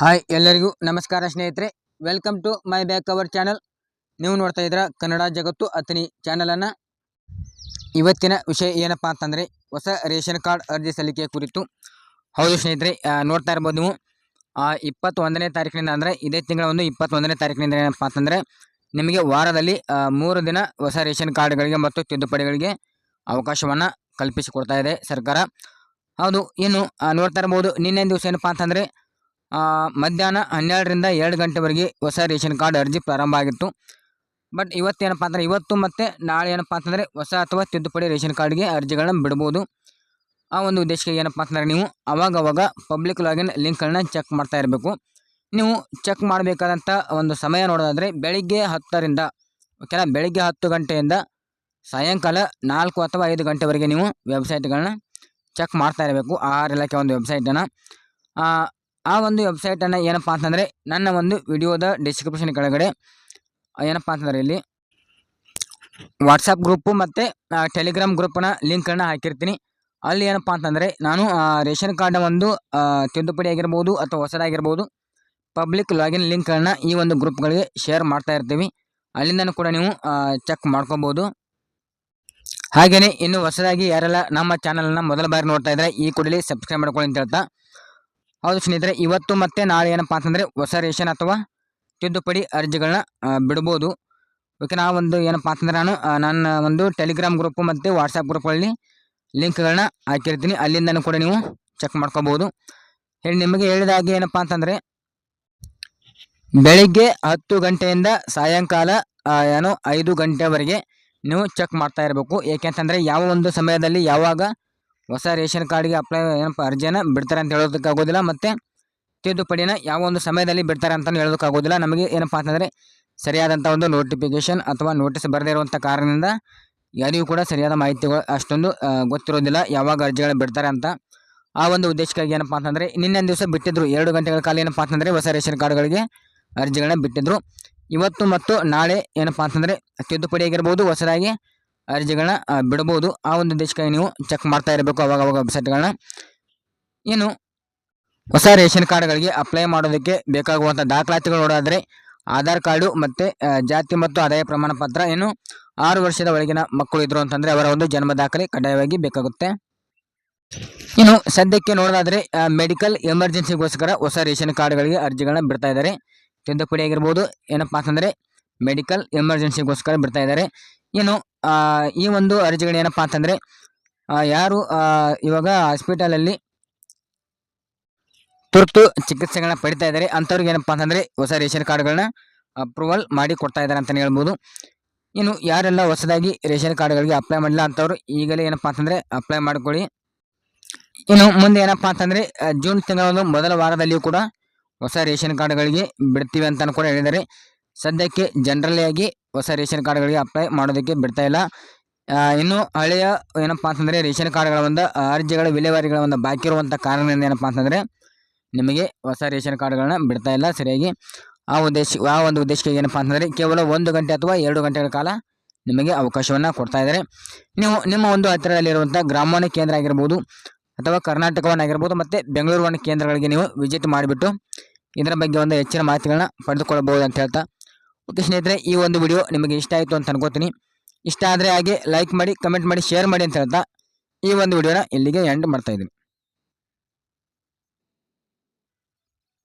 Hi ಎಲ್ಲರಿಗೂ ನಮಸ್ಕಾರ ಸ್ನೇಹಿತರೆ. Welcome to my back our channel ನೀವು ನೋಡ್ತಾ ಇದ್ದೀರಾ ಕನ್ನಡ ಜಗತ್ತು ಅತನಿ ಚಾನಲನ್ನು ಇವತ್ತಿನ ವಿಷಯ ಏನಪ್ಪ ಅಂತಂದರೆ ಹೊಸ ರೇಷನ್ ಕಾರ್ಡ್ ಅರ್ಜಿ ಸಲ್ಲಿಕೆ ಕುರಿತು. ಹೌದು ಸ್ನೇಹಿತರೆ ನೋಡ್ತಾ ಇರ್ಬೋದು ನೀವು. ಇಪ್ಪತ್ತೊಂದನೇ ತಾರೀಕಿನಿಂದ ಅಂದರೆ ಇದೇ ತಿಂಗಳ ಒಂದು ಇಪ್ಪತ್ತೊಂದನೇ ತಾರೀಕಿನಿಂದ ಏನಪ್ಪ ಅಂತಂದರೆ ನಿಮಗೆ ವಾರದಲ್ಲಿ ಮೂರು ದಿನ ಹೊಸ ರೇಷನ್ ಕಾರ್ಡ್ಗಳಿಗೆ ಮತ್ತು ತಿದ್ದುಪಡಿಗಳಿಗೆ ಅವಕಾಶವನ್ನು ಕಲ್ಪಿಸಿಕೊಡ್ತಾ ಇದೆ ಸರ್ಕಾರ. ಹೌದು, ಇನ್ನು ನೋಡ್ತಾ ಇರ್ಬೋದು ನಿನ್ನೆ ದಿವಸ ಏನಪ್ಪ ಅಂತಂದರೆ ಮಧ್ಯಾಹ್ನ ಹನ್ನೆರಡರಿಂದ ಎರಡು ಗಂಟೆವರೆಗೆ ಹೊಸ ರೇಷನ್ ಕಾರ್ಡ್ ಅರ್ಜಿ ಪ್ರಾರಂಭ ಆಗಿತ್ತು. ಬಟ್ ಇವತ್ತೇನಪ್ಪ ಅಂದರೆ ಇವತ್ತು ಮತ್ತು ನಾಳೆ ಏನಪ್ಪ ಅಂತಂದರೆ ಹೊಸ ಅಥವಾ ತಿದ್ದುಪಡಿ ರೇಷನ್ ಕಾರ್ಡ್ಗೆ ಅರ್ಜಿಗಳನ್ನು ಬಿಡ್ಬೋದು. ಆ ಒಂದು ಉದ್ದೇಶಕ್ಕೆ ಏನಪ್ಪ ಅಂತಂದರೆ ನೀವು ಅವಾಗವಾಗ ಪಬ್ಲಿಕ್ ಲಾಗಿನ್ ಲಿಂಕ್ಗಳನ್ನ ಚೆಕ್ ಮಾಡ್ತಾ ಇರಬೇಕು. ನೀವು ಚೆಕ್ ಮಾಡಬೇಕಾದಂಥ ಒಂದು ಸಮಯ ನೋಡೋದಾದರೆ ಬೆಳಿಗ್ಗೆ ಹತ್ತರಿಂದ, ಓಕೆನಾ, ಬೆಳಿಗ್ಗೆ ಹತ್ತು ಗಂಟೆಯಿಂದ ಸಾಯಂಕಾಲ ನಾಲ್ಕು ಅಥವಾ ಐದು ಗಂಟೆವರೆಗೆ ನೀವು ವೆಬ್ಸೈಟ್ಗಳನ್ನ ಚೆಕ್ ಮಾಡ್ತಾ ಇರಬೇಕು. ಆಹಾರ ಇಲಾಖೆ ಒಂದು ವೆಬ್ಸೈಟನ್ನು. ಆ ಒಂದು ವೆಬ್ಸೈಟನ್ನು ಏನಪ್ಪ ಅಂತಂದರೆ ನನ್ನ ಒಂದು ವಿಡಿಯೋದ ಡಿಸ್ಕ್ರಿಪ್ಷನ್ ಕೆಳಗಡೆ ಏನಪ್ಪ ಅಂತಂದರೆ ಇಲ್ಲಿ ವಾಟ್ಸಪ್ ಗ್ರೂಪು ಮತ್ತು ಟೆಲಿಗ್ರಾಮ್ ಗ್ರೂಪ್ನ ಲಿಂಕನ್ನು ಹಾಕಿರ್ತೀನಿ. ಅಲ್ಲಿ ಏನಪ್ಪ ಅಂತಂದರೆ ನಾನು ರೇಷನ್ ಕಾರ್ಡ್ನ ಒಂದು ತಿದ್ದುಪಡಿ ಆಗಿರ್ಬೋದು ಅಥವಾ ಹೊಸದಾಗಿರ್ಬೋದು ಪಬ್ಲಿಕ್ ಲಾಗಿನ್ ಲಿಂಕ್ಗಳನ್ನ ಈ ಒಂದು ಗ್ರೂಪ್ಗಳಿಗೆ ಶೇರ್ ಮಾಡ್ತಾ ಇರ್ತೀವಿ. ಅಲ್ಲಿಂದನೂ ಕೂಡ ನೀವು ಚೆಕ್ ಮಾಡ್ಕೊಬೋದು. ಹಾಗೆಯೇ ಇನ್ನು ಹೊಸದಾಗಿ ಯಾರೆಲ್ಲ ನಮ್ಮ ಚಾನಲ್ನ ಮೊದಲ ಬಾರಿ ನೋಡ್ತಾ ಇದ್ದರೆ ಈ ಕೂಡಲೇ ಸಬ್ಸ್ಕ್ರೈಬ್ ಮಾಡ್ಕೊಳ್ಳಿ ಅಂತ ಹೇಳ್ತಾ ಹೌದು ಸ್ನೇಹಿತರೆ, ಇವತ್ತು ಮತ್ತೆ ನಾಳೆ ಏನಪ್ಪ ಅಂತಂದರೆ ಹೊಸ ರೇಷನ್ ಅಥವಾ ತಿದ್ದುಪಡಿ ಅರ್ಜಿಗಳನ್ನ ಬಿಡ್ಬೋದು. ಓಕೆ ಒಂದು ಏನಪ್ಪ ಅಂತಂದ್ರೆ ನಾನು ನನ್ನ ಒಂದು ಟೆಲಿಗ್ರಾಮ್ ಗ್ರೂಪು ಮತ್ತು ವಾಟ್ಸಪ್ ಗ್ರೂಪ್ಗಳಲ್ಲಿ ಲಿಂಕ್ಗಳನ್ನ ಹಾಕಿರ್ತೀನಿ. ಅಲ್ಲಿಂದನೂ ಕೂಡ ನೀವು ಚೆಕ್ ಮಾಡ್ಕೋಬೋದು. ಹೇಳಿ, ನಿಮಗೆ ಹೇಳಿದ ಹಾಗೆ ಏನಪ್ಪ ಅಂತಂದರೆ, ಬೆಳಿಗ್ಗೆ ಹತ್ತು ಗಂಟೆಯಿಂದ ಸಾಯಂಕಾಲ ಏನು, ಐದು ಗಂಟೆವರೆಗೆ ನೀವು ಚೆಕ್ ಮಾಡ್ತಾ ಇರಬೇಕು. ಏಕೆಂತಂದರೆ ಯಾವ ಒಂದು ಸಮಯದಲ್ಲಿ ಯಾವಾಗ ಹೊಸ ರೇಷನ್ ಕಾರ್ಡ್ಗೆ ಅಪ್ಲೈ ಏನಪ್ಪ ಅರ್ಜಿಯನ್ನು ಬಿಡ್ತಾರೆ ಅಂತ ಹೇಳೋದಕ್ಕಾಗೋದಿಲ್ಲ ಮತ್ತು ತಿದ್ದುಪಡಿನ ಯಾವ ಒಂದು ಸಮಯದಲ್ಲಿ ಬಿಡ್ತಾರೆ ಅಂತಲೂ ಹೇಳೋದಕ್ಕಾಗೋದಿಲ್ಲ. ನಮಗೆ ಏನಪ್ಪ ಅಂತಂದರೆ ಸರಿಯಾದಂಥ ಒಂದು ನೋಟಿಫಿಕೇಷನ್ ಅಥವಾ ನೋಟಿಸ್ ಬರದೇ ಇರುವಂಥ ಕಾರಣದಿಂದ ಯಾರಿಗೂ ಕೂಡ ಸರಿಯಾದ ಮಾಹಿತಿಗಳು ಅಷ್ಟೊಂದು ಗೊತ್ತಿರೋದಿಲ್ಲ ಯಾವಾಗ ಅರ್ಜಿಗಳು ಬಿಡ್ತಾರೆ ಅಂತ. ಆ ಒಂದು ಉದ್ದೇಶಕ್ಕಾಗಿ ಏನಪ್ಪ ಅಂತಂದರೆ ನಿನ್ನೆ ದಿವಸ ಬಿಟ್ಟಿದ್ರು, ಎರಡು ಗಂಟೆಗಳ ಕಾಲ ಏನಪ್ಪ ಅಂತಂದರೆ ಹೊಸ ರೇಷನ್ ಕಾರ್ಡ್ಗಳಿಗೆ ಅರ್ಜಿಗಳನ್ನ ಬಿಟ್ಟಿದ್ರು. ಇವತ್ತು ಮತ್ತು ನಾಳೆ ಏನಪ್ಪ ಅಂತಂದರೆ ತಿದ್ದುಪಡಿ ಆಗಿರ್ಬೋದು, ಹೊಸದಾಗಿ ಅರ್ಜಿಗಳನ್ನ ಬಿಡಬಹುದು ಆ ಒಂದು ಉದ್ದೇಶಕ್ಕಾಗಿ ನೀವು ಚೆಕ್ ಮಾಡ್ತಾ ಇರಬೇಕು ಅವಾಗ ಅವಾಗ ವೆಬ್ಸೈಟ್ಗಳನ್ನ ಇನ್ನು ಹೊಸ ರೇಷನ್ ಕಾರ್ಡ್ಗಳಿಗೆ ಅಪ್ಲೈ ಮಾಡೋದಕ್ಕೆ ಬೇಕಾಗುವಂಥ ದಾಖಲಾತಿಗಳು ನೋಡೋದಾದರೆ ಆಧಾರ್ ಕಾರ್ಡು ಮತ್ತು ಜಾತಿ ಮತ್ತು ಆದಾಯ ಪ್ರಮಾಣ ಪತ್ರ ಏನು ಆರು ವರ್ಷದ ಒಳಗಿನ ಮಕ್ಕಳು ಇದ್ರು ಅಂತಂದರೆ ಅವರ ಒಂದು ಜನ್ಮ ದಾಖಲೆ ಕಡ್ಡಾಯವಾಗಿ ಬೇಕಾಗುತ್ತೆ. ಇನ್ನು ಸದ್ಯಕ್ಕೆ ನೋಡೋದಾದರೆ ಮೆಡಿಕಲ್ ಎಮರ್ಜೆನ್ಸಿಗೋಸ್ಕರ ಹೊಸ ರೇಷನ್ ಕಾರ್ಡ್ಗಳಿಗೆ ಅರ್ಜಿಗಳನ್ನ ಬಿಡ್ತಾ ಇದ್ದಾರೆ. ತಿದ್ದುಪಡಿ ಆಗಿರ್ಬೋದು. ಏನಪ್ಪಾ ಅಂತಂದರೆ ಮೆಡಿಕಲ್ ಎಮರ್ಜೆನ್ಸಿಗೋಸ್ಕರ ಬಿಡ್ತಾ ಇದ್ದಾರೆ. ಆ, ಈ ಒಂದು ಅರ್ಜಿಗಳು ಏನಪ್ಪಾ ಅಂತಂದರೆ ಯಾರು ಇವಾಗ ಹಾಸ್ಪಿಟಲಲ್ಲಿ ತುರ್ತು ಚಿಕಿತ್ಸೆಗಳನ್ನ ಪಡಿತಾ ಇದ್ದಾರೆ, ಅಂಥವ್ರಿಗೆ ಏನಪ್ಪಾ ಅಂತಂದರೆ ಹೊಸ ರೇಷನ್ ಕಾರ್ಡ್ಗಳನ್ನ ಅಪ್ರೂವಲ್ ಮಾಡಿ ಕೊಡ್ತಾ ಇದ್ದಾರೆ ಅಂತಲೇ ಹೇಳ್ಬೋದು. ಇನ್ನು ಯಾರೆಲ್ಲ ಹೊಸದಾಗಿ ರೇಷನ್ ಕಾರ್ಡ್ಗಳಿಗೆ ಅಪ್ಲೈ ಮಾಡಿಲ್ಲ ಅಂಥವ್ರು ಈಗಲೇ ಏನಪ್ಪಾ ಅಂತಂದರೆ ಅಪ್ಲೈ ಮಾಡ್ಕೊಳ್ಳಿ. ಇನ್ನು ಮುಂದೆ ಏನಪ್ಪಾ ಅಂತಂದರೆ ಜೂನ್ ತಿಂಗಳ ಮೊದಲ ವಾರದಲ್ಲಿಯೂ ಕೂಡ ಹೊಸ ರೇಷನ್ ಕಾರ್ಡ್ಗಳಿಗೆ ಬಿಡ್ತೀವಿ ಅಂತಲೂ ಕೂಡ ಹೇಳಿದ್ದಾರೆ. ಸದ್ಯಕ್ಕೆ ಜನರಲಿ ಆಗಿ ಹೊಸ ರೇಷನ್ ಕಾರ್ಡ್ಗಳಿಗೆ ಅಪ್ಲೈ ಮಾಡೋದಕ್ಕೆ ಬಿಡ್ತಾ ಇಲ್ಲ. ಇನ್ನು ಹಳೆಯ ಏನಪ್ಪ ಅಂತಂದರೆ ರೇಷನ್ ಕಾರ್ಡ್ಗಳ ಒಂದು ಅರ್ಜಿಗಳ ವಿಲೇವಾರಿಗಳ ಒಂದು ಬಾಕಿ ಇರುವಂಥ ಕಾರಣದಿಂದ ಏನಪ್ಪ ಅಂತಂದರೆ ನಿಮಗೆ ಹೊಸ ರೇಷನ್ ಕಾರ್ಡ್ಗಳನ್ನ ಬಿಡ್ತಾ ಇಲ್ಲ ಸರಿಯಾಗಿ. ಆ ಉದ್ದೇಶ, ಆ ಒಂದು ಉದ್ದೇಶಕ್ಕೆ ಏನಪ್ಪ ಅಂತಂದರೆ ಕೇವಲ ಒಂದು ಗಂಟೆ ಅಥವಾ ಎರಡು ಗಂಟೆಗಳ ಕಾಲ ನಿಮಗೆ ಅವಕಾಶವನ್ನು ಕೊಡ್ತಾ ಇದ್ದಾರೆ. ನೀವು ನಿಮ್ಮ ಒಂದು ಹತ್ತಿರದಲ್ಲಿರುವಂಥ ಗ್ರಾಮವನ್ನು ಕೇಂದ್ರ ಆಗಿರ್ಬೋದು ಅಥವಾ ಕರ್ನಾಟಕವನ್ನಾಗಿರ್ಬೋದು ಮತ್ತು ಬೆಂಗಳೂರು ಕೇಂದ್ರಗಳಿಗೆ ನೀವು ವಿಸಿಟ್ ಮಾಡಿಬಿಟ್ಟು ಇದರ ಬಗ್ಗೆ ಒಂದು ಹೆಚ್ಚಿನ ಮಾಹಿತಿಗಳನ್ನ ಪಡೆದುಕೊಳ್ಳಬಹುದು ಅಂತ ಹೇಳ್ತಾ ಓಕೆ ಸ್ನೇಹಿತರೆ, ಈ ಒಂದು ವಿಡಿಯೋ ನಿಮಗೆ ಇಷ್ಟ ಆಯಿತು ಅಂತ ಅನ್ಕೋತೀನಿ. ಇಷ್ಟ ಆದರೆ ಹಾಗೆ ಲೈಕ್ ಮಾಡಿ ಕಮೆಂಟ್ ಮಾಡಿ ಶೇರ್ ಮಾಡಿ ಅಂತ ಹೇಳ್ತಾ ಈ ಒಂದು ವಿಡಿಯೋನ ಇಲ್ಲಿಗೆ ಎಂಡ್ ಮಾಡ್ತಾ ಇದ್ದೀನಿ.